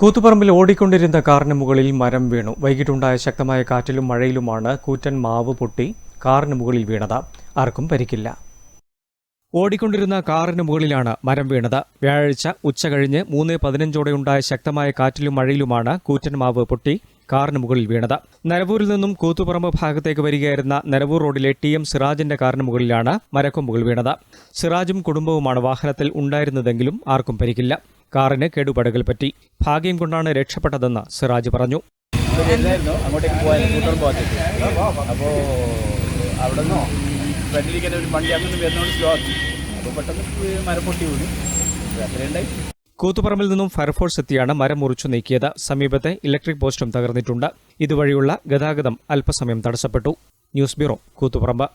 കൂത്തുപറമ്പിൽ ഓടിക്കൊണ്ടിരുന്ന കാറിന് മുകളിൽ മരം വീണു. വൈകിട്ടുണ്ടായ ശക്തമായ കാറ്റിലും മഴയിലുമാണ് കൂറ്റൻ മാവ് പൊട്ടി കാറിന് മുകളിൽ വീണത്. ആർക്കും പരിക്കില്ല. ഓടിക്കൊണ്ടിരുന്ന കാറിന് മുകളിലാണ് മരം വീണത്. വ്യാഴാഴ്ച ഉച്ച കഴിഞ്ഞ് മൂന്ന് പതിനഞ്ചോടെയുണ്ടായ ശക്തമായ കാറ്റിലും മഴയിലുമാണ് കൂറ്റൻ മാവ് പൊട്ടി കാറിന് മുകളിൽ വീണത്. നരവൂരിൽ നിന്നും കൂത്തുപറമ്പ് ഭാഗത്തേക്ക് വരികയായിരുന്ന നരവൂർ റോഡിലെ ടി എം സിറാജിന്റെ കാറിന് മുകളിലാണ് മരക്കൊമ്പുകൾ വീണത്. സിറാജും കുടുംബവുമാണ് വാഹനത്തിൽ ഉണ്ടായിരുന്നതെങ്കിലും ആർക്കും പരിക്കില്ല. കാറിന് കേടുപാടുകൾ പറ്റി ഭാഗ്യം കൊണ്ടാണ് രക്ഷപ്പെട്ടതെന്ന് സിറാജ് പറഞ്ഞു. അങ്ങോട്ടേക്ക് പോയാൽ അപ്പോൾ അവിടെ നിന്ന് ഫ്രണ്ടിലിരിക്കുന്ന ഒരു വണ്ടി അങ്ങനെ വരുന്നതുകൊണ്ട് സ്ലോ ആക്കി. അപ്പോൾ പെട്ടെന്ന് മരം പൊട്ടി വീണു. അത്രയുണ്ടായി കൂത്തുപറമ്പിൽ നിന്നും ഫയർഫോഴ്സ് എത്തിയാണ് മരം മുറിച്ചു നീക്കിയത്. സമീപത്തെ ഇലക്ട്രിക് പോസ്റ്റും തകർന്നിട്ടുണ്ട്. ഇതുവഴിയുള്ള ഗതാഗതം അല്പസമയം തടസ്സപ്പെട്ടു. News bureau Koothuparamba.